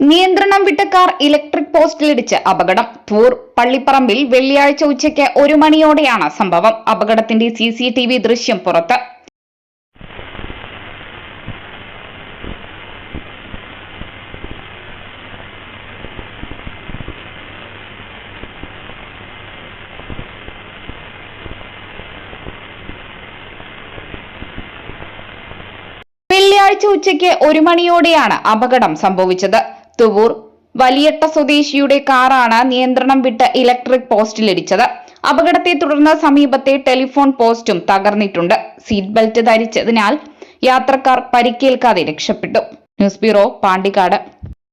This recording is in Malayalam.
നിയന്ത്രണം വിട്ട കാർ ഇലക്ട്രിക് പോസ്റ്റിലിടിച്ച് അപകടം. തൂർ പള്ളിപ്പറമ്പിൽ വെള്ളിയാഴ്ച ഉച്ചയ്ക്ക് ഒരു മണിയോടെയാണ് സംഭവം. അപകടത്തിന്റെ സി സി ടി വി ദൃശ്യം പുറത്ത്. വെള്ളിയാഴ്ച ഉച്ചയ്ക്ക് ഒരു മണിയോടെയാണ് അപകടം സംഭവിച്ചത്. തുവൂർ. വലിയട്ട സ്വദേശിയുടെ കാറാണ് നിയന്ത്രണം വിട്ട് ഇലക്ട്രിക് പോസ്റ്റിലിടിച്ചത്. അപകടത്തെ തുടർന്ന് സമീപത്തെ ടെലിഫോൺ പോസ്റ്റും തകർന്നിട്ടുണ്ട്. സീറ്റ് ബെൽറ്റ് ധരിച്ചതിനാൽ യാത്രക്കാർ പരിക്കേൽക്കാതെ രക്ഷപ്പെട്ടു. News bureau Pandikkad.